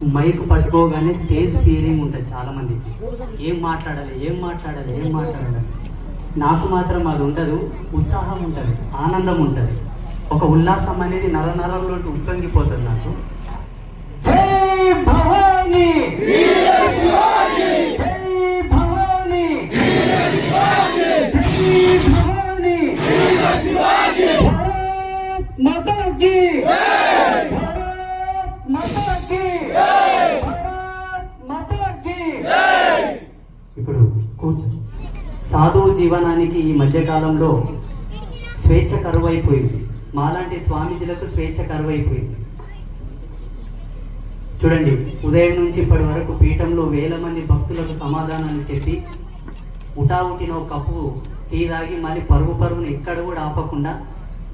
Mic పట్టుకోగానే stage feeling ఉంటుంది చాలా మందికి ఏం మాట్లాడాలి ఏం మాట్లాడాలి ఏం మాట్లాడాలి? నాకు మాత్రం అది ఉండదు ఉత్సాహం ఉంటుంది ఆనందం ఉంటుంది. ఒక ఉల్లాసం అనేది నర నరంలోకి ఉప్పొంగిపోతుంది నాకు. జై మాతా మాతా ఇప్పుడు కూర్చో. సాధువు జీవనానికి ఈ మధ్యకాలంలో స్వేచ్ఛ కరువైపోయింది. మాలాంటి స్వామీజీలకు స్వేచ్ఛ కరువైపోయింది. చూడండి ఉదయం నుంచి ఇప్పటి వరకు పీఠంలో వేల మంది భక్తులకు సమాధానాన్ని చెప్పి ఉటావుటిన ఒక కప్పు టీ తాగి మళ్ళీ పరుగు పరుగును ఎక్కడ కూడా ఆపకుండా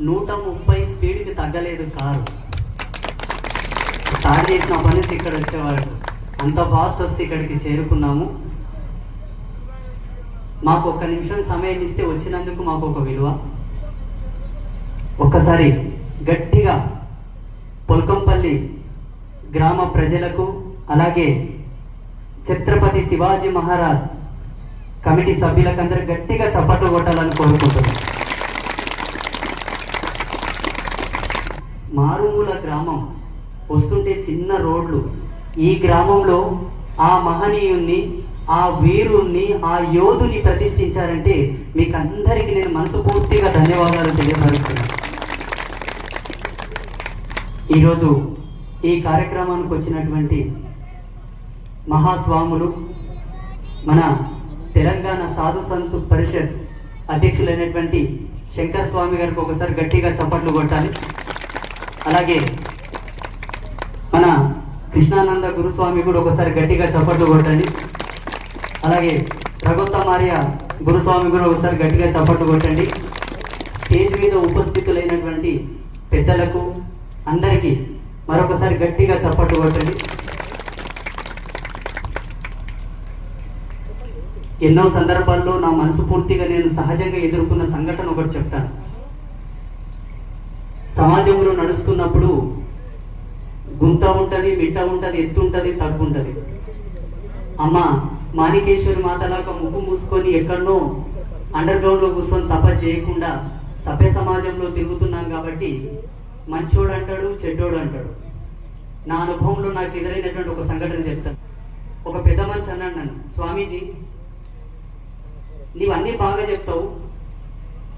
నూట ముప్పై స్పీడ్కి తగ్గలేదు కారు. స్టార్ట్ చేసినప్పటి నుంచి ఇక్కడ వచ్చేవారు అంత ఫాస్ట్ వస్తే ఇక్కడికి చేరుకున్నాము. మాకు ఒక్క నిమిషం సమయం ఇస్తే వచ్చినందుకు మాకు ఒక విలువ. ఒక్కసారి గట్టిగా పొల్కంపల్లి గ్రామ ప్రజలకు అలాగే ఛత్రపతి శివాజీ మహారాజ్ కమిటీ సభ్యులకందరూ గట్టిగా చప్పట్లు కొట్టాలని కోరుకుంటున్నాను మారుమూల గ్రామం వస్తుంటే చిన్న రోడ్లు. ఈ గ్రామంలో ఆ మహనీయుణ్ణి ఆ వీరుణ్ణి ఆ యోధుని ప్రతిష్ఠించారంటే మీకు అందరికీ నేను మనసుపూర్తిగా ధన్యవాదాలు తెలియపరుస్తున్నాను. ఈరోజు ఈ కార్యక్రమానికి వచ్చినటువంటి మహాస్వాములు మన తెలంగాణ సాధు సంతు పరిషత్ అధ్యక్షులైనటువంటి శంకర్ స్వామి గారికి ఒకసారి గట్టిగా చప్పట్లు కొట్టాలి. అలాగే కృష్ణానంద గురుస్వామి కూడా ఒకసారి గట్టిగా చప్పట్లు కొట్టండి. అలాగే రఘుత్తమార్య గురుస్వామి కూడా ఒకసారి గట్టిగా చప్పట్లు కొట్టండి. స్టేజ్ మీద ఉపస్థితులైనటువంటి పెద్దలకు అందరికీ మరొకసారి గట్టిగా చప్పట్లు కొట్టండి. ఎన్నో సందర్భాల్లో నా మనసు పూర్తిగా నేను సహజంగా ఎదుర్కొన్న సంఘటన ఒకటి చెప్తాను. సమాజంలో నడుస్తున్నప్పుడు గుంత ఉంటుంది మిట్ట ఉంటుంది ఎత్తు ఉంటుంది తగ్గు ఉంటుంది. అమ్మ మాణికేశ్వరి మాతలాగా ముక్కు మూసుకొని ఎక్కడనో అండర్ గ్రౌండ్లో కూర్చొని తప చేయకుండా సభ్య సమాజంలో తిరుగుతున్నాం కాబట్టి మంచోడు అంటాడు చెడ్డోడు అంటాడు. నా అనుభవంలో నాకు ఎదురైనటువంటి ఒక సంఘటన చెప్తాను. ఒక పెద్ద మనిషి అన్నాడు నన్ను స్వామీజీ నీవన్నీ బాగా చెప్తావు.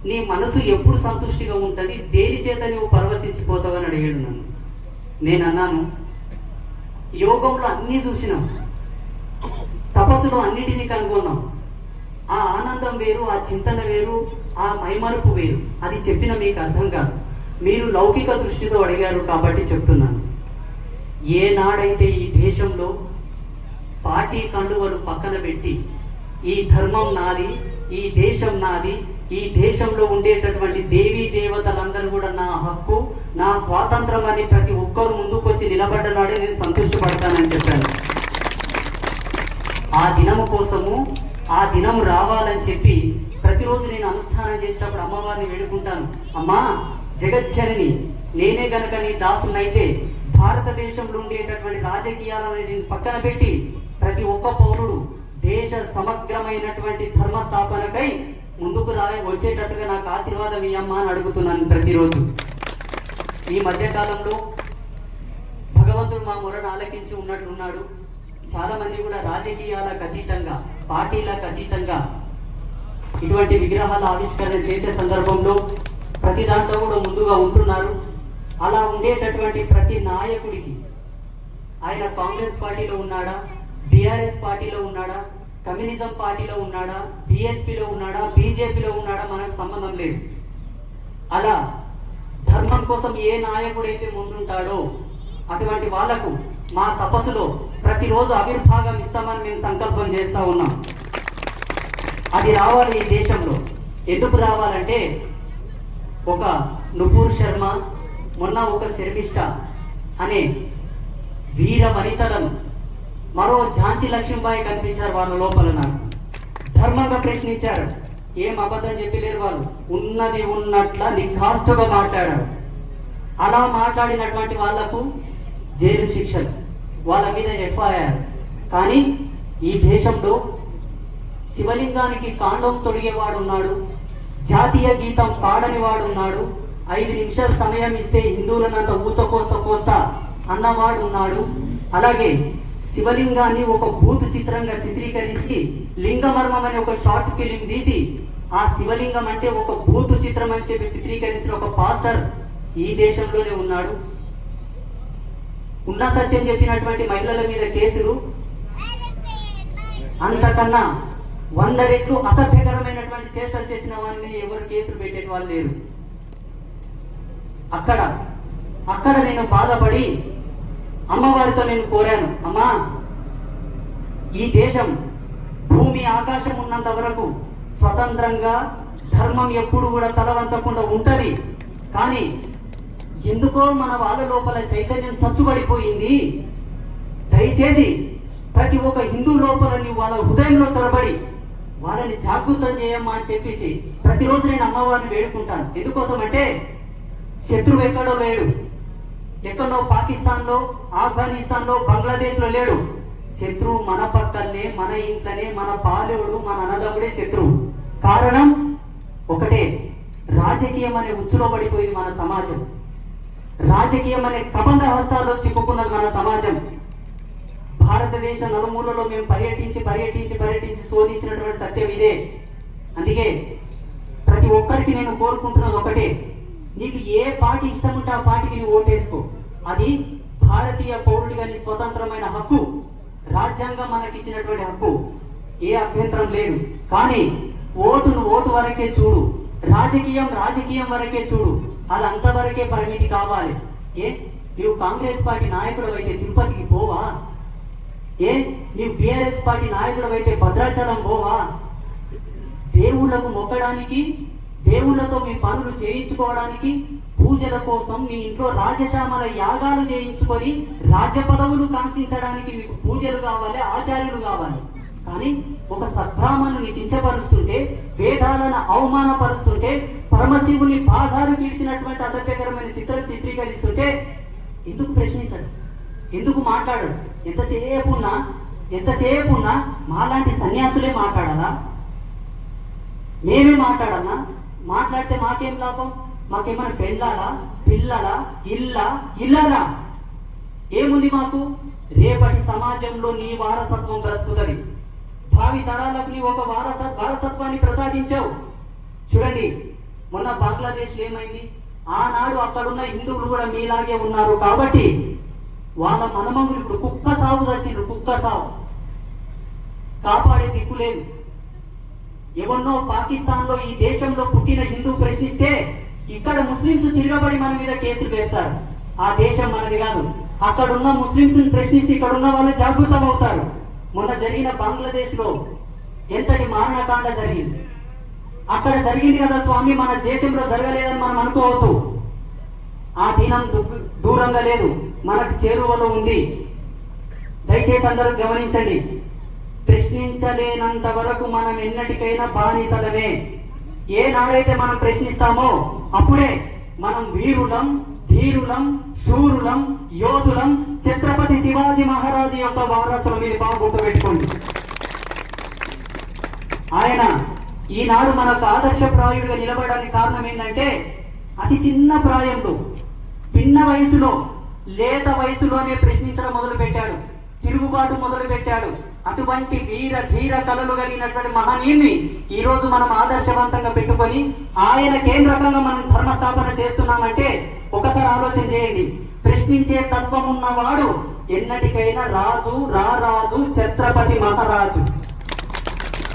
నీ మనసు ఎప్పుడు సంతుష్టిగా ఉంటుంది? దేని చేత నువ్వు పరవశించిపోతావు? అని అడిగాడు నన్ను. నేను అన్నాను యోగంలో అన్నీ చూసినాం. తపస్సులో అన్నిటినీ కనుగొన్నాం. ఆ ఆనందం వేరు ఆ చింతన వేరు ఆ మైమరుపు వేరు. అది చెప్పిన మీకు అర్థం కాదు. మీరు లౌకిక దృష్టితో అడిగారు కాబట్టి చెప్తున్నాను. ఏనాడైతే ఈ దేశంలో పార్టీ కండువలు పక్కన పెట్టి ఈ ధర్మం నాది ఈ దేశం నాది ఈ దేశంలో ఉండేటటువంటి దేవీ దేవతలందరూ కూడా నా హక్కు నా స్వాతంత్రం అని ప్రతి ఒక్కరు ముందుకొచ్చి నిలబడ్డ నిలబడ్డనాడే నేను సంతృష్టిపడతానని చెప్పాను. ఆ దినము కోసము ఆ దినం రావాలని చెప్పి ప్రతిరోజు నేను అనుష్ఠానం చేసేటప్పుడు అమ్మవారిని వేడుకుంటాను. అమ్మా జగజ్జనని నేనే గనక నీ దాసునైతే భారతదేశంలో ఉండేటటువంటి రాజకీయాలను నేను పక్కన పెట్టి ప్రతి ఒక్క పౌరుడు దేశ సమగ్రమైనటువంటి ధర్మ స్థాపనకై ముందుకు రా వచ్చేటట్టుగా నాకు ఆశీర్వాదం ఇయ్యమ్మా అని అడుగుతున్నాను ప్రతిరోజు. ఈ మధ్యకాలంలో భగవంతుడు మా మొరను ఆలకించి ఉన్నట్లున్నాడు. చాలామంది కూడా రాజకీయాలకు అతీతంగా పార్టీలకు అతీతంగా ఇటువంటి విగ్రహాల ఆవిష్కరణ చేసే సందర్భంలో ప్రతి దాంట్లో కూడా ముందుగా ఉంటున్నారు. అలా ఉండేటటువంటి ప్రతి నాయకుడికి ఆయన కాంగ్రెస్ పార్టీలో ఉన్నాడా? బీఆర్ఎస్ పార్టీలో ఉన్నాడా? కమ్యూనిజం పార్టీలో ఉన్నాడా? బిఎస్పిలో ఉన్నాడా? బీజేపీలో ఉన్నాడా? మనకు సంబంధం లేదు. అలా ధర్మం కోసం ఏ నాయకుడైతే ముందుంటాడో అటువంటి వాళ్ళకు మా తపస్సులో ప్రతిరోజు ఆవిర్భాగం ఇస్తామని మేము సంకల్పం చేస్తా ఉన్నాం. అది రావాలి ఈ దేశంలో. ఎందుకు రావాలంటే ఒక నుపూర్ శర్మ మొన్న ఒక శర్మిష్ట అనే వీర వనితలను మరో ఝాన్సీ లక్ష్మీబాయి కనిపించారు వాళ్ళ లోపల నాకు. ధర్మంగా ప్రశ్నించారు. ఏం అబద్ధం చెప్పలేరు వాళ్ళు. ఉన్నది ఉన్నట్ల నిఘాస్తుగా మాట్లాడారు. అలా మాట్లాడినటువంటి వాళ్ళకు జైలు శిక్షలు. వాళ్ళ మీద ఎఫ్ఐఆర్. కానీ ఈ దేశంలో శివలింగానికి కాండం తొడిగేవాడు ఉన్నాడు. జాతీయ గీతం పాడని వాడు ఉన్నాడు. ఐదు నిమిషాల సమయం ఇస్తే హిందువులనంత ఊచకోస్త కోస్తా అన్నవాడు ఉన్నాడు. అలాగే శివలింగాన్ని ఒక భూత చిత్రంగా చిత్రీకరించి లింగమర్మం అనే ఒక షార్ట్ ఫిలిం తీసి ఆ శివలింగం అంటే ఒక భూత చిత్రం అని చెప్పి చిత్రీకరించిన ఒక పాస్టర్ ఈ దేశంలోనే ఉన్నాడు. ఉన్న సత్యం చెప్పినటువంటి మహిళల మీద కేసులు. అంతకన్నా వంద రెట్లు అసభ్యకరమైనటువంటి చేష్టలు చేసిన వారి మీద ఎవరు కేసులు పెట్టే వాళ్ళు లేరు. అక్కడ అక్కడ నేను బాధపడి అమ్మవారితో నేను కోరాను. అమ్మా ఈ దేశం భూమి ఆకాశం ఉన్నంత వరకు స్వతంత్రంగా ధర్మం ఎప్పుడు కూడా తల వంచకుండా ఉంటుంది. కానీ ఎందుకో మన వాళ్ళ లోపల చైతన్యం చచ్చుబడిపోయింది. దయచేసి ప్రతి ఒక్క హిందూ లోపల నీవు వాళ్ళ హృదయంలో చొరబడి వాళ్ళని జాగృతం చేయమ్మా అని చెప్పేసి ప్రతిరోజు నేను అమ్మవారిని వేడుకుంటాను. ఎందుకోసం అంటే శత్రువు ఎక్కడో లేడు. ఎక్కడో పాకిస్తాన్లో ఆఫ్ఘనిస్తాన్లో బంగ్లాదేశ్లో లేడు. శత్రువు మన పక్కనే మన ఇంట్లోనే మన పాలేవుడు మన అన్నదమ్ముడే శత్రువు కారణం ఒకటే రాజకీయం అనే ఉచ్చులో పడిపోయింది మన సమాజం. రాజకీయం అనే కబంధ హస్తాల్లో చిక్కుకున్నది మన సమాజం. భారతదేశ నలుమూలలో మేము పర్యటించి పర్యటించి పర్యటించి శోధించినటువంటి సత్యం ఇదే. అందుకే ప్రతి ఒక్కరికి నేను కోరుకుంటున్నది ఒకటే నీకు ఏ పార్టీ ఇష్టం ఉంటే ఆ పార్టీకి నువ్వు ఓటేసుకో. అది భారతీయ పౌరుడిగా నీ స్వతంత్రమైన హక్కు. రాజ్యాంగం మనకి ఇచ్చినటువంటి హక్కు. ఏ అభ్యంతరం లేదు. కానీ ఓటును ఓటు వరకే చూడు. రాజకీయం రాజకీయం వరకే చూడు. అది అంతవరకే పరిమితి కావాలి. ఏ? నువ్వు కాంగ్రెస్ పార్టీ నాయకుడు అయితే తిరుపతికి పోవా? ఏ? నీవు బిఆర్ఎస్ పార్టీ నాయకుడు అయితే భద్రాచలం పోవా? దేవుళ్ళకు మొక్కడానికి దేవుళ్ళతో మీ పనులు చేయించుకోవడానికి పూజల కోసం మీ ఇంట్లో రాజశ్యామల యాగాలు చేయించుకొని రాజ్య పదవులు కాంక్షించడానికి మీకు పూజలు కావాలి ఆచార్యులు కావాలి. కానీ ఒక సద్బ్రాహ్మణుని కించపరుస్తుంటే వేదాలను అవమానపరుస్తుంటే పరమశివుని బాధారు పీడ్చినటువంటి అసభ్యకరమైన చిత్రం చిత్రీకరిస్తుంటే ఎందుకు ప్రశ్నించడు? ఎందుకు మాట్లాడడు? ఎంతసేపు ఉన్నా ఎంతసేపు ఉన్నా మాలాంటి సన్యాసులే మాట్లాడాలా? మేమే మాట్లాడాలా? మాట్లాడితే మాకేం లాభం? మాకేమైనా పెళ్ళాలా? పిల్లలా? ఇల్లా? ఇల్లాలా ఏముంది మాకు? రేపటి సమాజంలో నీ వారసత్వం బ్రతుకుతుంది. భావి తరాలకు నీ ఒక వారస వారసత్వాన్ని ప్రసాదించావు. చూడండి మొన్న బంగ్లాదేశ్లో ఏమైంది? ఆనాడు అక్కడున్న హిందువులు కూడా మీలాగే ఉన్నారు కాబట్టి వాళ్ళ మనమంగులు ఇప్పుడు కుక్క సాగు చచ్చిండ్రు కుక్క సాగు. కాపాడే దిక్కు లేదు. ఎవరినో పాకిస్తాన్లో ఈ దేశంలో పుట్టిన హిందూ ప్రశ్నిస్తే ఇక్కడ ముస్లింస్ తిరగబడి మన మీద కేసులు వేస్తారు. ఆ దేశం మనది కాదు. అక్కడ ఉన్న ముస్లింస్ ప్రశ్నిస్తే ఇక్కడ ఉన్న వాళ్ళు జాగృతం అవుతారు. మొన్న జరిగిన బంగ్లాదేశ్లో ఎంతటి మారణకాండ జరిగింది? అక్కడ జరిగింది కదా స్వామి మన దేశంలో జరగలేదని మనం అనుకోవద్దు. ఆ దినం దూరంగా లేదు. మనకు చేరువలో ఉంది. దయచేసి అందరూ గమనించండి. ప్రశ్నించలేనంత వరకు మనం ఎన్నటికైనా బానిసలమే. ఏ నాడైతే మనం ప్రశ్నిస్తామో అప్పుడే మనం వీరులం ధీరులం శూరులం యోధులం ఛత్రపతి శివాజీ మహారాజు యొక్క వారసులు మీరు బాగా గుర్తుపెట్టుకోండి. ఆయన ఈనాడు మనకు ఆదర్శప్రాయుడిగా నిలబడడానికి కారణం ఏంటంటే అతి చిన్న ప్రాయంలో పిన్న వయసులో లేత వయసులోనే ప్రశ్నించడం మొదలు పెట్టాడు తిరుగుబాటు మొదలు పెట్టాడు అటువంటి వీర ధీర కళలు కలిగినటువంటి మహనీయుని ఈ రోజు మనం ఆదర్శవంతంగా పెట్టుకొని ఆయన కేంద్రకంగా మనం ధర్మస్థాపన చేస్తున్నామంటే ఒకసారి ఆలోచన చేయండి. ప్రశ్నించే తత్వం ఉన్నవాడు ఎన్నటికైనా రాజు రారాజు ఛత్రపతి మహారాజు.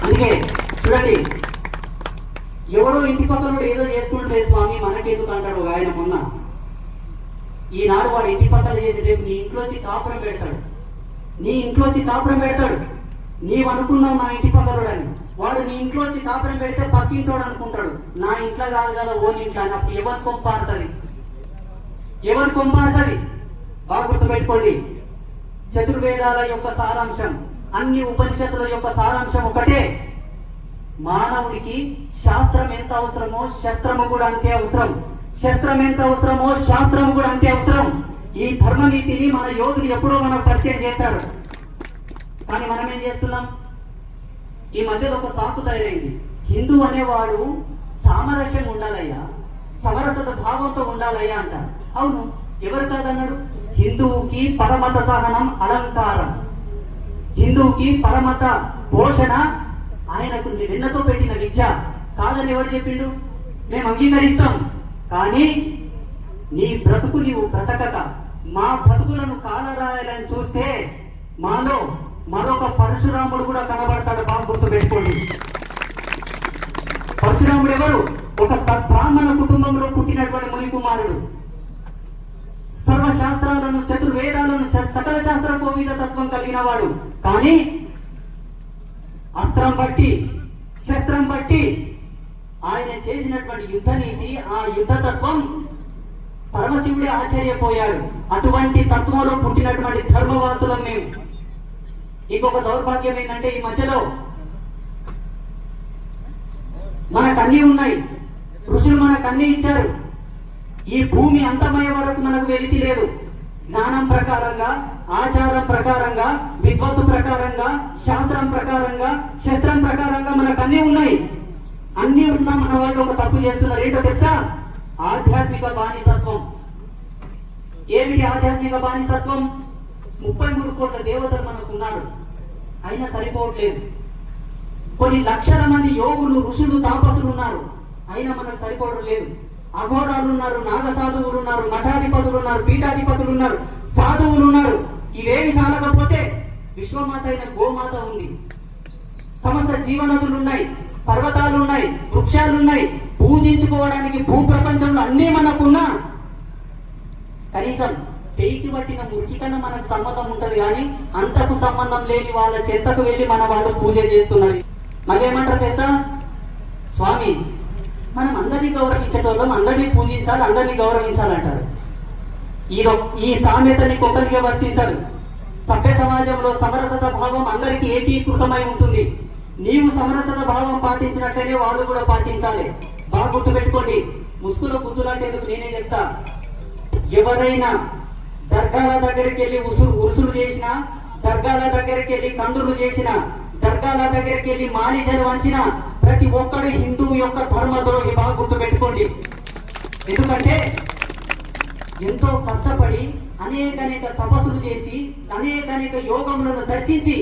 అందుకే చూడండి ఎవరో ఇంటి పక్కన ఏదో చేసుకుంటే స్వామి మనకెందుకు అంటాడు ఆయన మొన్న. ఈనాడు వాడు ఇంటి పక్కన చేసి రేపు నీ ఇంట్లోంచి కాపురం పెడతాడు. నీ ఇంట్లోంచి కాపురం పెడతాడు. నీవు అనుకున్నావు నా ఇంటి పక్కనోడని వాడు నీ ఇంట్లోంచి కాపురం పెడితే పక్కింటోడు అనుకుంటాడు. నా ఇంట్లో కాదు కదా ఓన్ ఇంట్లో అన్నప్పుడు ఎవరు కొంపారుతుంది ఎవరు కొంపారుతుంది బాగా గుర్తుపెట్టుకోండి. చతుర్వేదాల యొక్క సారాంశం అన్ని ఉపనిషత్తుల యొక్క సారాంశం ఒకటే. మానవుడికి శాస్త్రం ఎంత అవసరమో శస్త్రము కూడా అంతే అవసరం. శస్త్రం ఎంత అవసరమో శాస్త్రము కూడా అంతే అవసరం. ఈ ధర్మనీతిని మన యోధులు ఎప్పుడో మనకు పరిచయం చేశారు. కానీ మనం ఏం చేస్తున్నాం? ఈ మధ్యలో ఒక సాకు తయారైంది. హిందూ అనేవాడు సామరస్యం ఉండాలయ్యా సమరసత భావంతో ఉండాలయ్యా అంటారు. అవును ఎవరు కాదన్నాడు? హిందువుకి పరమత సహనం అలంకారం. హిందువుకి పరమత పోషణ ఆయనకు నిన్నతో పెట్టిన విద్య. కాదని ఎవరు చెప్పిండు? మేము అంగీకరిస్తాం. కానీ నీ బ్రతుకు నీవు బ్రతకక. మా బ్రతుకులను కాలరాయాలని చూస్తే మాలో మరొక పరశురాముడు కూడా కనబడతాడు బాగా గుర్తు పెట్టుకోండి పరశురాముడు ఎవరు? ఒక సద్బ్రాహ్మణ కుటుంబంలో పుట్టినటువంటి ముని కుమారుడు సర్వశాస్త్రాలను చతుర్వేదాలను సకల శాస్త్ర కోవిద తత్వం కలిగిన వాడు. కానీ అస్త్రం బట్టి శస్త్రం బట్టి ఆయన చేసినటువంటి యుద్ధ నీతి ఆ యుద్ధ తత్వం పరమశివుడే ఆశ్చర్యపోయాడు. అటువంటి తత్వంలో పుట్టినటువంటి ధర్మవాసులం మేము. ఇంకొక దౌర్భాగ్యం ఏంటంటే ఈ మధ్యలో మనకు అన్ని ఉన్నాయి. ఋషులు మనకు అన్ని ఇచ్చారు. ఈ భూమి అంతమయ్య వరకు మనకు వెలితి లేదు. జ్ఞానం ప్రకారంగా ఆచారం ప్రకారంగా విద్వత్తు ప్రకారంగా శాస్త్రం ప్రకారంగా శస్త్రం ప్రకారంగా మనకు అన్ని ఉన్నాయి. అన్నీ ఉన్నా మన వాళ్ళు ఒక తప్పు చేస్తున్నారు. ఏంటో తెలుసా? ఆధ్యాత్మిక బానిసత్వం. ఏమిటి ఆధ్యాత్మిక బానిసత్వం? ముప్పై మూడు కోట్ల దేవతలు మనకు ఉన్నారు అయినా సరిపోవట్లేదు. కొన్ని లక్షల మంది యోగులు ఋషులు తాపసులు ఉన్నారు. అయినా మనకు సరిపోవడం లేదు. అఘోరాలు ఉన్నారు నాగసాధువులు ఉన్నారు మఠాధిపతులు ఉన్నారు పీఠాధిపతులు ఉన్నారు సాధువులు ఉన్నారు. ఇవేమి సాధకపోతే విశ్వమాత అయిన గోమాత ఉంది. సమస్త జీవనదులు ఉన్నాయి పర్వతాలు ఉన్నాయి వృక్షాలు ఉన్నాయి. పూజించుకోవడానికి భూ ప్రపంచంలో అన్నీ మనకున్నా కనీసం పెయికి పట్టిన మురికికన్నా మనకు సంబంధం ఉంటది కానీ అంతకు సంబంధం లేని వాళ్ళ చెంతకు వెళ్ళి మన వాళ్ళు పూజ చేస్తున్నారు. మళ్ళీ ఏమంటారు తెలుసా? స్వామి మనం అందరినీ గౌరవించేటోళ్ళం అందరినీ పూజించాలి అందరినీ గౌరవించాలంటారు. ఇదో ఈ సామెతని ఒక్కరికే వర్తించదు సభ్య సమాజంలో సమరసత భావం అందరికీ ఏకీకృతమై ఉంటుంది. నీవు సమరసత భావం పాటించినట్లనే వాళ్ళు కూడా పాటించాలి. బాగా గుర్తుపెట్టుకోండి. ముసుగులో గుద్దులాంటేందుకు నేనే చెప్తా. ఎవరైనా దర్గాల దగ్గరికి వెళ్ళి ఉసురు ఉరుసులు చేసిన దర్గాల దగ్గరికి వెళ్ళి కందులు చేసిన దర్గాల దగ్గరికి వెళ్ళి మాలిజలు వంచిన ప్రతి ఒక్కడు హిందువు యొక్క ధర్మద్రోహి బాగా గుర్తుపెట్టుకోండి. ఎందుకంటే ఎంతో కష్టపడి అనేక అనేక తపస్సులు చేసి అనేక అనేక యోగములను దర్శించి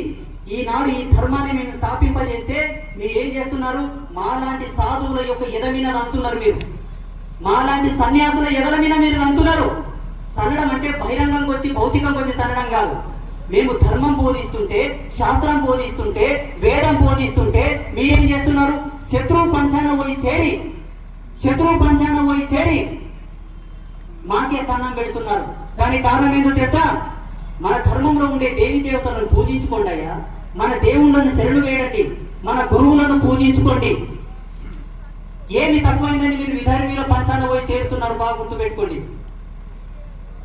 ఈనాడు ఈ ధర్మాన్ని మేము స్థాపింపజేస్తే మీరు ఏం చేస్తున్నారు? మాలాంటి సాధువుల యొక్క ఎదమిన అంటున్నారు మీరు. మాలాంటి సన్యాసుల ఎదల మీద మీరు అంటున్నారు తనడం అంటే బహిరంగంకి వచ్చి భౌతికంకి వచ్చి తనడం కాదు. మేము ధర్మం బోధిస్తుంటే శాస్త్రం బోధిస్తుంటే వేదం బోధిస్తుంటే మీరేం చేస్తున్నారు? శత్రువు పంచాన పోయి చేరి శత్రువు పంచాన పోయి చేరి మాకే కన్నం పెడుతున్నారు. దానికి కారణం ఏందో తెలుసా? మన ధర్మంలో ఉండే దేవి దేవతలను పూజించుకోండి అయ్యా. మన దేవుళ్ళను శరణు వేయండి. మన గురువులను పూజించుకోండి. ఏమి తక్కువైందని మీరు విధారి పంచాన పోయి చేరుతున్నారు బాగా గుర్తుపెట్టుకోండి.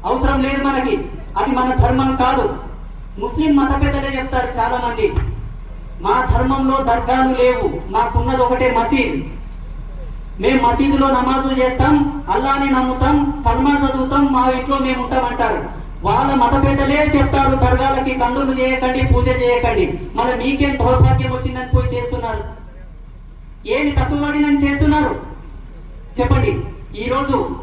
అవసరం లేదు మనకి. అది మన ధర్మం కాదు. ముస్లిం మత పెద్దలే చెప్తారు చాలా మంది మా ధర్మంలో దర్గాలు లేవు. మాకున్నది ఒకటే మసీద్. మేము మసీదులో నమాజులు చేస్తాం. అల్లాని నమ్ముతాం. కల్మా చదువుతాం. మా ఇంట్లో మేము ఉంటామంటారు. వాళ్ళ మత పెద్దలే చెప్తారు దర్గాలకి కందులు చేయకండి పూజ చేయకండి. మళ్ళీ మీకేం దౌర్భాగ్యం వచ్చిందని పోయి చేస్తున్నారు? ఏమి తప్పుబడినని చేస్తున్నారు? చెప్పండి. ఈరోజు రోజు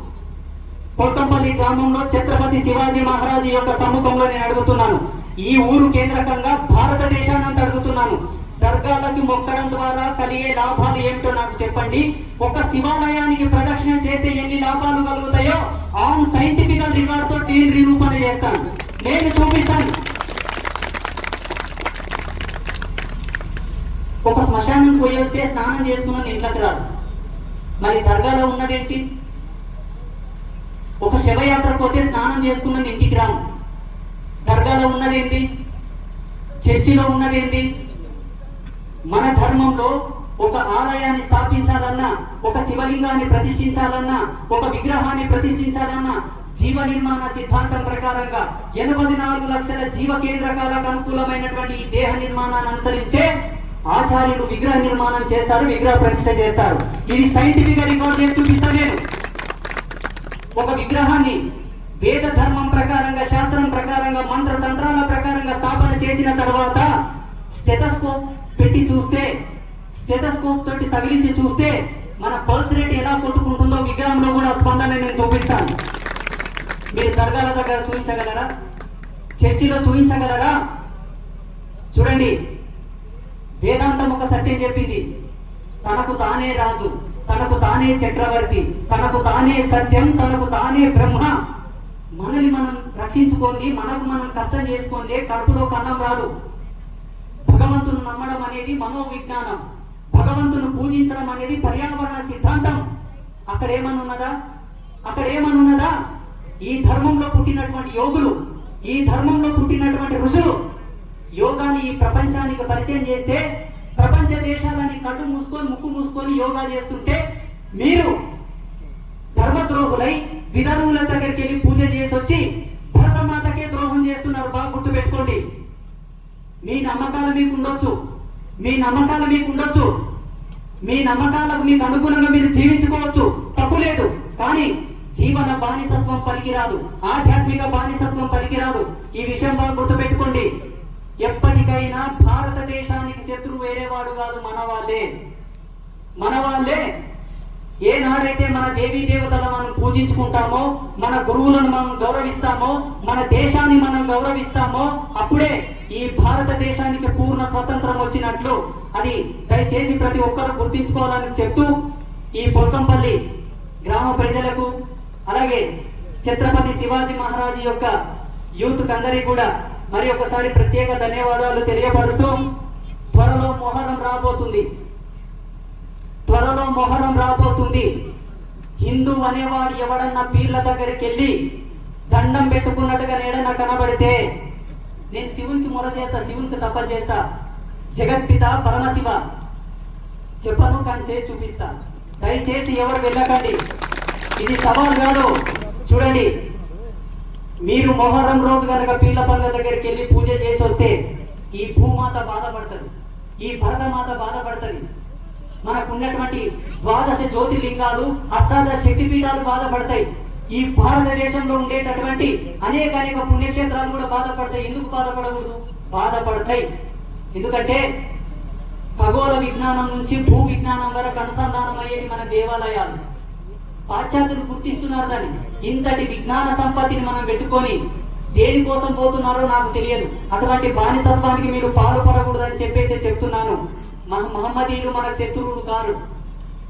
కొల్కంపల్లి గ్రామంలో ఛత్రపతి శివాజీ మహారాజు యొక్క సమ్ముఖంలో నేను అడుగుతున్నాను. ఈ ఊరు కేంద్రకంగా భారతదేశాన్ని అడుగుతున్నాను. దర్గాలకి మొక్కడం ద్వారా కలిగే లాభాలు ఏమిటో నాకు చెప్పండి. ఒక శివాలయానికి ప్రదక్షిణ చేస్తే ఎన్ని లాభాలు కలుగుతాయో ఆన్ సైంటిఫికల్ రికార్డ్తో నేను నిరూపణ చేస్తాను. నేను చూపిస్తాను. ఒక శ్మశానం పోయేస్తే స్నానం చేసుకున్న ఇంట్లోకి రాదు. మరి దర్గాలో ఉన్నదేంటి ఒక శవయాత్ర పోతే స్నానం చేసుకున్నది ఇంటికి రాము. దర్గాలో ఉన్నదేంటి చర్చిలో ఉన్నదేంటి మన ధర్మంలో ఒక ఆలయాన్ని స్థాపించాలన్నా ఒక శివలింగాన్ని ప్రతిష్ఠించాలన్నా ఒక విగ్రహాన్ని ప్రతిష్ఠించాలన్నా జీవ నిర్మాణ సిద్ధాంతం ప్రకారంగా ఎనభై నాలుగు లక్షల జీవ కేంద్రకాలకు అనుకూలమైనటువంటి ఈ దేహ నిర్మాణాన్ని అనుసరించే ఆచార్యులు విగ్రహ నిర్మాణం చేస్తారు విగ్రహ ప్రతిష్ఠ చేస్తారు. ఇది సైంటిఫిక్ రికార్డ్ చేసి చూపిస్తాను నేను. ఒక విగ్రహాన్ని వేద ధర్మం ప్రకారంగా శాస్త్రం ప్రకారంగా మంత్ర తంత్రాల ప్రకారంగా స్థాపన చేసిన తర్వాత స్టెటస్కోప్ పెట్టి చూస్తే స్టెటస్కోప్ తోటి తగిలించి చూస్తే మన పల్స్ రేట్ ఎలా కొట్టుకుంటుందో విగ్రహంలో కూడా స్పందన నేను చూపిస్తాను. మీరు దర్గాల దగ్గర చూపించగలరా? చర్చిలో చూపించగలరా? చూడండి వేదాంతం ఒక సత్యం చెప్పింది. తనకు తానే రాజు తనకు తానే చక్రవర్తి తనకు తానే సత్యం తనకు తానే బ్రహ్మ. మనల్ని మనం రక్షించుకోండి మనకు మనం కష్టం చేసుకోండి కడుపులో కన్నం రాదు. భగవంతుని నమ్మడం అనేది మనోవిజ్ఞానం. భగవంతుని పూజించడం అనేది పర్యావరణ సిద్ధాంతం. అక్కడ ఏమనున్నదా? అక్కడ ఏమనున్నదా? ఈ ధర్మంలో పుట్టినటువంటి యోగులు ఈ ధర్మంలో పుట్టినటువంటి ఋషులు యోగాని ఈ ప్రపంచానికి పరిచయం చేస్తే ప్రపంచ దేశాలని కళ్ళు మూసుకొని ముక్కు మూసుకొని యోగా చేస్తుంటే మీరు ధర్మద్రోహులై విధరువుల దగ్గరికి వెళ్ళి పూజ చేసి వచ్చి భరతమాతకే ద్రోహం చేస్తున్నారు బాగా గుర్తు పెట్టుకోండి మీ నమ్మకాలు మీకు ఉండొచ్చు. మీ నమ్మకాలు మీకు ఉండొచ్చు. మీ నమ్మకాలకు మీకు అనుగుణంగా మీరు జీవించుకోవచ్చు. తప్పు లేదు. కానీ జీవన బానిసత్వం పనికిరాదు. ఆధ్యాత్మిక బానిసత్వం పనికిరాదు. ఈ విషయం బాగా గుర్తుపెట్టుకోండి. ఎప్పటికైనా భారతదేశానికి శత్రువు వేరేవాడు కాదు మన వాళ్ళే మన వాళ్ళే ఏనాడైతే మన దేవీ దేవతలను మనం పూజించుకుంటామో మన గురువులను మనం గౌరవిస్తామో మన దేశాన్ని మనం గౌరవిస్తామో అప్పుడే ఈ భారతదేశానికి పూర్ణ స్వతంత్రం వచ్చినట్లు అది దయచేసి ప్రతి ఒక్కరు గుర్తించుకోవాలని చెప్తూ ఈ పొల్కంపల్లి గ్రామ ప్రజలకు అలాగే ఛత్రపతి శివాజీ మహారాజు యొక్క యూత్ అందరికీ కూడా మరి ఒకసారి ప్రత్యేక ధన్యవాదాలు తెలియపరుస్తూ త్వరలో మొహరం రాబోతుంది. త్వరలో మొహరం రాబోతుంది. హిందూ అనేవాడు ఎవడన్నా పీర్ల దగ్గరికి వెళ్ళి దండం పెట్టుకున్నట్టుగా నేడన్నా కనబడితే నేను శివునికి మొర చేస్తా శివునికి తప్ప చేస్తా. జగత్పిత పరమశివ. చెప్పను కానీ చేసి చూపిస్తా. దయచేసి ఎవరు వెళ్ళకండి. ఇది సవాల్ కాదు. చూడండి. మీరు మొహరం రోజు కనుక పీర్ల పండుగ దగ్గరికి వెళ్ళి పూజ చేసి వస్తే ఈ భూమాత బాధపడుతుంది. ఈ భరతమాత బాధపడుతుంది. మనకు ఉన్నటువంటి ద్వాదశ జ్యోతిర్లింగాలు అష్టాదశ శక్తిపీఠాలు బాధపడతాయి. ఈ భారతదేశంలో ఉండేటటువంటి అనేక అనేక పుణ్యక్షేత్రాలు కూడా బాధపడతాయి. ఎందుకు బాధపడకూడదు? బాధపడతాయి. ఎందుకంటే ఖగోళ విజ్ఞానం నుంచి భూ విజ్ఞానం వరకు అనుసంధానం అయ్యేటి మన దేవాలయాలు. పాశ్చాత్యులు గుర్తిస్తున్నారు దాన్ని. ఇంతటి విజ్ఞాన సంపత్తిని మనం పెట్టుకొని దేనికోసం పోతున్నారో నాకు తెలియదు. అటువంటి బానిసత్వానికి మీరు పాల్పడకూడదని చెప్పేసి చెప్తున్నాను. మన మహమ్మదీయులు మనకు శత్రువులు కాదు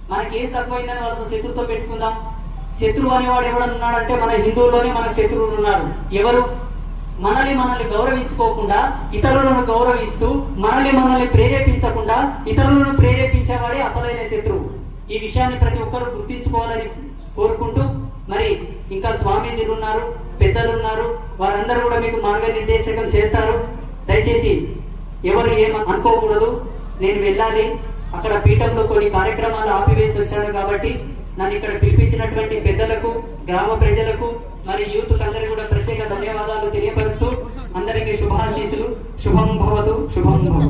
మనకి ఏం తక్కువైందని వాళ్ళతో శత్రుతో పెట్టుకుందాం? శత్రువు అనేవాడు ఎవడన్నాడంటే మన హిందువుల్లోనే మనకు శత్రువులు ఉన్నారు ఎవరు? మనల్ని మనల్ని గౌరవించుకోకుండా ఇతరులను గౌరవిస్తూ మనల్ని మనల్ని ప్రేరేపించకుండా ఇతరులను ప్రేరేపించేవాడే అసలైన శత్రువు. ఈ విషయాన్ని ప్రతి ఒక్కరూ గుర్తించుకోవాలని కోరుకుంటూ మరి ఇంకా స్వామీజీలు ఉన్నారు పెద్దలు ఉన్నారు వారందరూ కూడా మీకు మార్గనిర్దేశకం చేస్తారు. దయచేసి ఎవరు ఏం అనుకోకూడదు. నేను వెళ్ళాలి. అక్కడ పీఠంలో కొన్ని కార్యక్రమాలు ఆపివేసి వచ్చాను కాబట్టి నన్ను ఇక్కడ పిలిపించినటువంటి పెద్దలకు గ్రామ ప్రజలకు మరి యూత్ అందరికీ కూడా ప్రత్యేక ధన్యవాదాలు తెలియపరుస్తూ అందరికీ శుభాశీసులు శుభం భవతు శుభం భవతు.